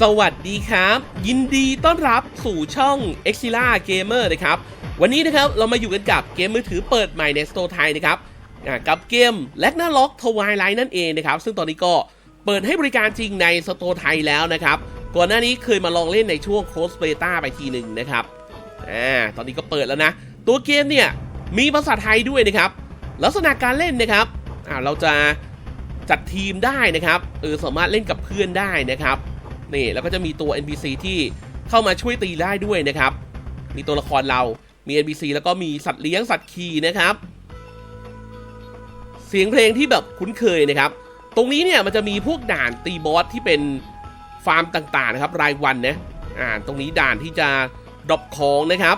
สวัสดีครับ ยินดีต้อนรับสู่ช่อง e x i l a Gamer นะครับ วันนี้นะครับเรามาอยู่กันกับเกมมือถือเปิดใหม่ในสโตร์ไทยนะครับกับเกม l a g n a r o k t w i l i g h t นั่นเองนะครับ ซึ่งตอนนี้ก็เปิดให้บริการจริงในสโตร์ไทยแล้วนะครับ ก่อนหน้านี้เคยมาลองเล่นในช่วง close beta ไปทีหนึ่งนะครับอ่าตอนนี้ก็เปิดแล้วนะ ตัวเกมเนี่ยมีภาษาไทยด้วยนะครับลักษณะการเล่นนะครับอ่าเราจะจัดทีมได้นะครับเออสามารถเล่นกับเพื่อนได้นะครับ นี่แล้วก็จะมีตัว NPC ที่เข้ามาช่วยตีได้ด้วยนะครับ มีตัวละครเรา มี NPC แล้วก็มีสัตว์เลี้ยงสัตว์ขี่นะครับ เสียงเพลงที่แบบคุ้นเคยนะครับ ตรงนี้เนี่ยมันจะมีพวกด่านตีบอสที่เป็นฟาร์มต่างๆนะครับรายวันนะอ่าตรงนี้ด่านที่จะดรอปของนะครับ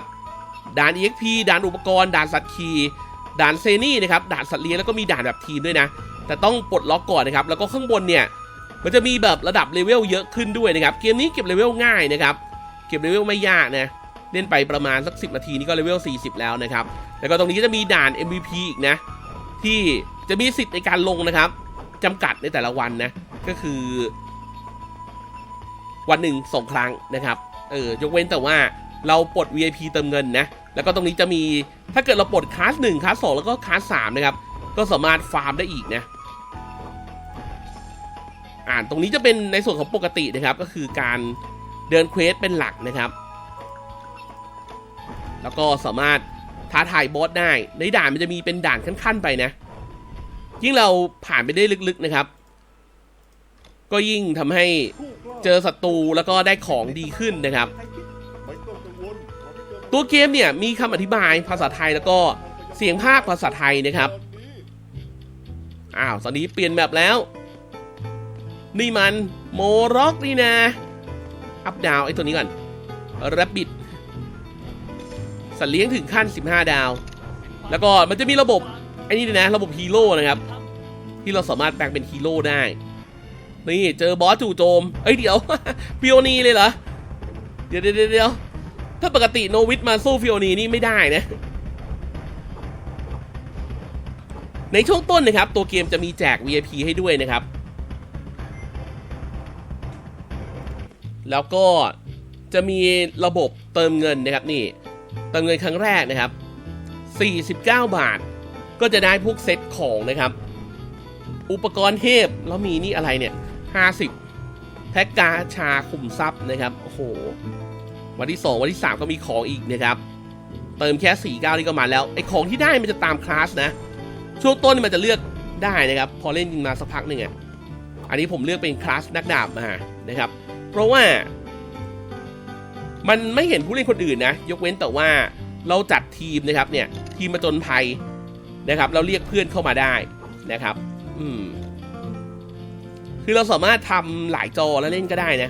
ด่าน EXP ด่านอุปกรณ์ ด่านสัตว์ขี่ด่านเซนี่นะครับ ด่านสัตว์เลี้ยงแล้วก็มีด่านแบบทีมด้วยนะ แต่ต้องปลดล็อกก่อนนะครับ แล้วก็ข้างบนเนี่ย มันจะมีแบบระดับเลเวลเยอะขึ้นด้วยนะครับ เกมนี้เก็บเลเวลง่ายนะครับ เก็บเลเวลไม่ยากนะ เล่นไปประมาณสัก 10 นาทีนี่ก็เลเวล 40 แล้วนะครับ แล้วก็ตรงนี้จะมีด่าน MVP อีกนะ ที่จะมีสิทธิ์ในการลงนะครับจำกัดในแต่ละวันนะ ก็คือ วันหนึ่งสองครั้งนะครับ เออ ยกเว้นแต่ว่าเราปลด VIP เติมเงินนะ แล้วก็ตรงนี้จะมี ถ้าเกิดเราปลดคลาสหนึ่งคลาสสองแล้วก็คลาสสามนะครับ ก็สามารถฟาร์มได้อีกนะ อ่านตรงนี้จะเป็นในส่วนของปกตินะครับ ก็คือการเดินเควสเป็นหลักนะครับ แล้วก็สามารถท้าทายบอสได้ ในด่านมันจะมีเป็นด่านขั้นๆไปนะ ยิ่งเราผ่านไปได้ลึกๆนะครับ ก็ยิ่งทำให้เจอศัตรูแล้วก็ได้ของดีขึ้นนะครับ ตัวเกมเนี่ยมีคำอธิบายภาษาไทยแล้วก็เสียงภาคภาษาไทยนะครับ อ้าว ตอนนี้เปลี่ยนแบบแล้ว นี่มันโมร็อกนี่นะ อัพดาวไอ้ตัวนี้ก่อนแรบบิดสัตว์เลี้ยงถึงขั้น 15 ดาว แล้วก็มันจะมีระบบไอ้นี่นะ ระบบฮีโร่นะครับ ที่เราสามารถแปลงเป็นฮีโร่ได้ นี่เจอบอสจู่โจม เอ้ยเดี๋ยว ฟิโอนีเลยเหรอ เดี๋ยวเดี๋ยวเดี๋ยวเดี๋ยวถ้าปกติโนวิทมาสู้ฟิโอนีนี่ไม่ได้นะ ในช่วงต้นนะครับ ตัวเกมจะมีแจก VIP ให้ด้วยนะครับ แล้วก็จะมีระบบเติมเงินนะครับนี่ เติมเงินครั้งแรกนะครับ 49 บาท ก็จะได้พวกเซตของนะครับ อุปกรณ์เทพแล้วมีนี่อะไรเนี่ย 50 แพ็กกาชาขุมทรัพย์นะครับ โอ้โห วันที่ 2 วันที่ 3 ก็มีของอีกนะครับ เติมแค่ 49 นี่ก็มาแล้ว ไอของที่ได้มันจะตามคลาสนะ ช่วงต้นมันจะเลือกได้นะครับ พอเล่นมาสักพักหนึ่งอะ อันนี้ผมเลือกเป็นคลาสนักดาบมานะครับ เพราะว่ามันไม่เห็นผู้เล่นคนอื่นนะ ยกเว้นแต่ว่าเราจัดทีมนะครับเนี่ยทีมมาจนภัยนะครับ เราเรียกเพื่อนเข้ามาได้นะครับ อืม คือเราสามารถทำหลายจอแล้วเล่นก็ได้นะ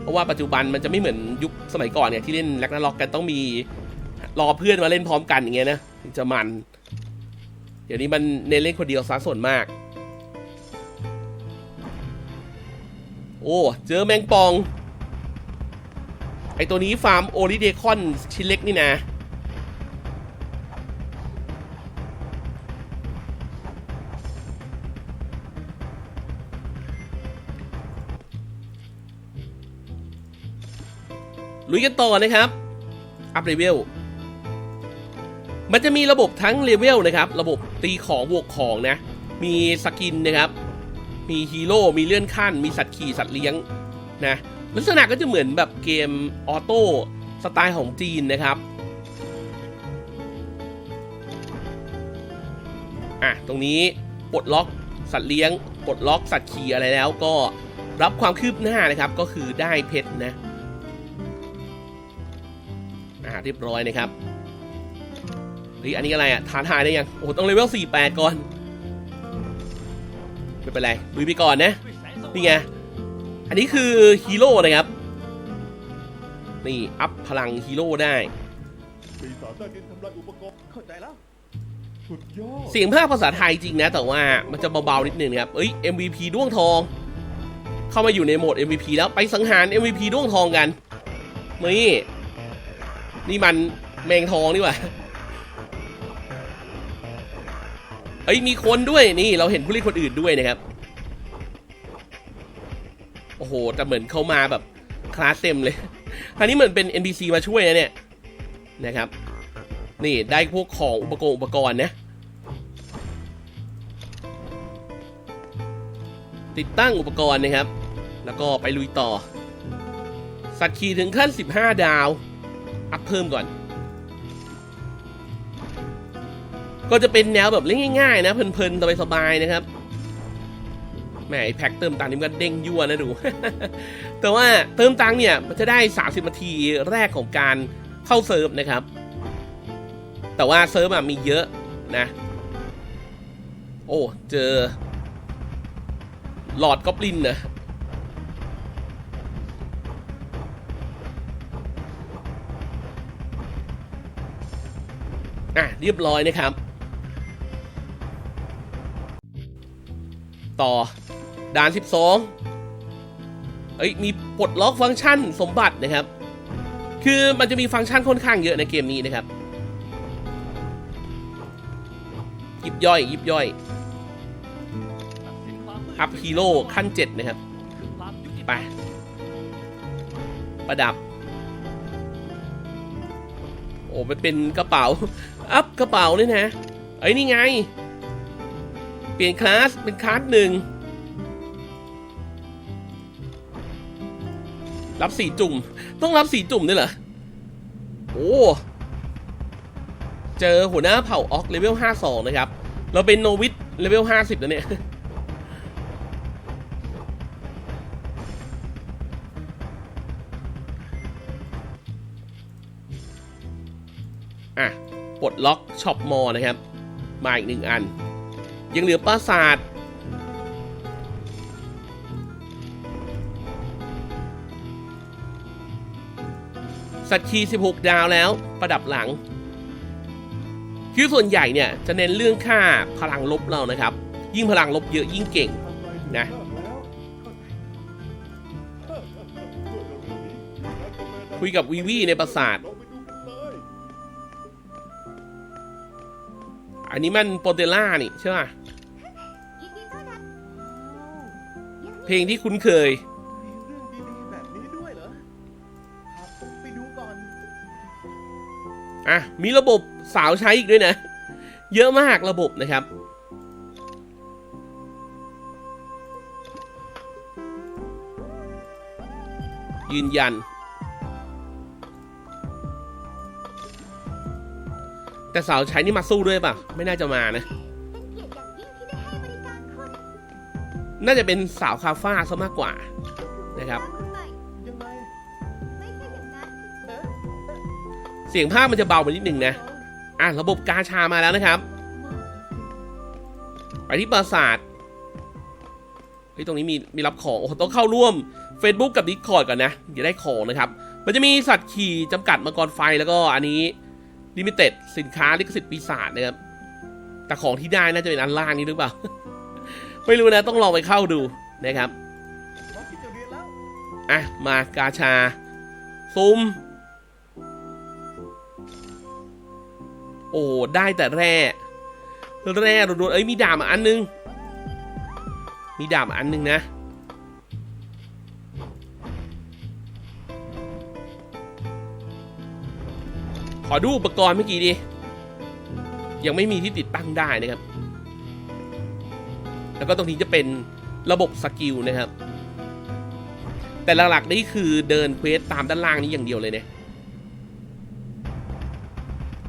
เพราะว่าปัจจุบันมันจะไม่เหมือนยุคสมัยก่อนเนี่ยที่เล่นแลกนาล็อกกันต้องมีรอเพื่อนมาเล่นพร้อมกันอย่างเงี้ยนะจะมัน เดี๋ยวนี้มันเน้นเล่นคนเดียวซะส่วนมาก โอ้ เจอแมงปอง ไอตัวนี้ฟาร์มโอริเดคอนชิ้นเล็กนี่นะลุยกันต่อนะครับ อัพเลเวล มันจะมีระบบทั้งเลเวลนะครับ ระบบตีของบวกของนะ มีสกินนะครับ มีฮีโร่ มีเลื่อนขั้น มีสัตว์ขี่สัตว์เลี้ยงนะ ลักษณะก็จะเหมือนแบบเกมออโต้สไตล์ของจีนนะครับ อะ ตรงนี้ปลดล็อกสัตว์เลี้ยง ปลดล็อกสัตว์ขี่อะไรแล้วก็รับความคืบหน้านะครับ ก็คือได้เพชรนะ อ่าเรียบร้อยนะครับเฮ้ยอันนี้อะไรอะท้าทายได้ยัง โอ้โหต้องเลเวล48 ก่อน ไม่เป็นไรลุยไปก่อนนะ นี่ไง อันนี้คือฮีโร่นะครับ นี่อัพพลังฮีโร่ได้ ปีศาจใต้ดินทำลายอุปกรณ์เข้าใจแล้ว สุดยอด เสียงภาคภาษาไทยจริงนะ แต่ว่ามันจะเบาๆนิดนึงนครับ เอ้ย MVP ด้วงทอง เข้ามาอยู่ในโหมด MVP แล้วไปสังหาร MVP ด้วงทองกัน นี่ นี่มันแมงทองนี่หว่า เอ้ยมีคนด้วยนี่เราเห็นผู้เล่นคนอื่นด้วยนะครับโอ้โหแต่เหมือนเขามาแบบคลาสเต็มเลยอันนี้เหมือนเป็น NPC มาช่วยนะเนี่ยนะครับ นี่ได้พวกของอุปกรณ์อุปกรณ์นะติดตั้งอุปกรณ์นะครับ แล้วก็ไปลุยต่อ สัตว์ขี่ถึงขั้น 15 ดาว อัพเพิ่มก่อน ก็จะเป็นแนวแบบเล่นง่ายๆนะเพลินๆสบายๆนะครับแหมไอแพ็คเติมตังค์นี่มันก็เด้งยั่วนะดู แต่ว่าเติมตังค์เนี่ยมันจะได้ 30นาทีแรกของการเข้าเซิร์ฟนะครับ แต่ว่าเซิร์ฟอะมีเยอะนะ โอ้เจอ หลอดกอบลินนะอะเรียบร้อยนะครับ ต่อ ด่าน 12 เอ้ย มีปลดล็อกฟังก์ชันสมบัตินะครับ คือมันจะมีฟังก์ชันค่อนข้างเยอะในเกมนี้นะครับ ยิบย่อยยิบย่อย อัพฮีโร่ขั้น 7 นะครับ ไป ประดับ โอ้มันเป็นกระเป๋า อัพกระเป๋าเลยนะ เอ้ย นี่ไง เปลี่ยนคลาสเป็นคลาสหนึ่งรับสี่จุ่ม ต้องรับสี่จุ่มด้วยเหรอ โอ้ เจอหัวหน้าเผ่าออกเลเวล 52 นะครับ เราเป็นโนวิทเลเวล 50 แล้วเนี่ย อะ ปลดล็อกช็อปมอนะครับ มาอีกหนึ่งอัน ยังเหลือปราสาทสัตว์คี16 ดาวแล้วประดับหลัง คือส่วนใหญ่เนี่ยจะเน้นเรื่องค่าพลังลบเรานะครับ ยิ่งพลังลบเยอะยิ่งเก่งนะคุยกับวีวีในปราสาท อันเลยอันนี้มันโปเตล่านี่ใช่ป่ะ เพลงที่คุ้นเคย มีเรื่องดีๆแบบนี้ด้วยเหรอครับผมไปดูก่อน อะ มีระบบสาวใช้อีกด้วยนะ เยอะมากระบบนะครับ ยืนยัน แต่สาวใช้นี่มาสู้ด้วยป่ะ ไม่น่าจะมานะ น่าจะเป็นสาวคาฟ้าซะมากกว่านะครับ เสียงภาคมันจะเบาไปนิดนึงนะ อะระบบกาชามาแล้วนะครับ ไปที่ปราสาทเฮ้ยตรงนี้มีมีรับของโอ้โหต้องเข้าร่วม Facebook กับ Discord ก่อนนะจะได้ของนะครับ มันจะมีสัตว์ขี่จำกัดมังกรไฟแล้วก็อันนี้ลิมิเต็ดสินค้าลิขสิทธิ์ปีศาจนะครับแต่ของที่ได้น่าจะเป็นอันล่างนี้หรือเปล่า ไม่รู้นะต้องลองไปเข้าดูนะครับอะมากาชา ซุมโอ้ได้แต่แร่แร่รัวๆเอ้ยมีดาบอันนึง มีดาบอันนึงนะขอดูอุปกรณ์เมื่อกี้ดิ ยังไม่มีที่ติดตั้งได้นะครับ แล้วก็ตรงนี้จะเป็นระบบสกิลนะครับ แต่หลักๆนี่คือเดินเควสตามด้านล่างนี้อย่างเดียวเลยเนี่ย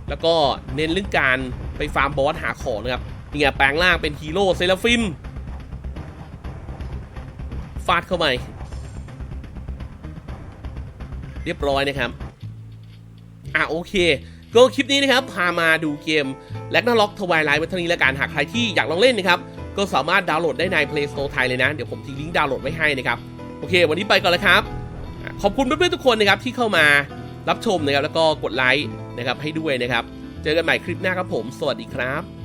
แล้วก็เน้นเรื่องการไปฟาร์มบอสหาของนะครับนี่ไงแปลงร่างเป็นฮีโร่เซราฟิมฟาดเข้าไปเรียบร้อยนะครับอะโอเค ก็คลิปนี้นะครับพามาดูเกมแลกนาล็อกทวายไลท์วัฒนีและการหากใครที่อยากลองเล่นนะครับ ก็สามารถดาวน์โหลดได้ใน Play Store ไทยเลยนะ เดี๋ยวผมทิ้งลิงก์ดาวน์โหลดไว้ให้นะครับ โอเค วันนี้ไปก่อนแล้วครับ ขอบคุณเพื่อนๆทุกคนนะครับที่เข้ามารับชมนะครับ แล้วก็กดไลค์นะครับให้ด้วยนะครับ เจอกันใหม่คลิปหน้าครับผม สวัสดีครับ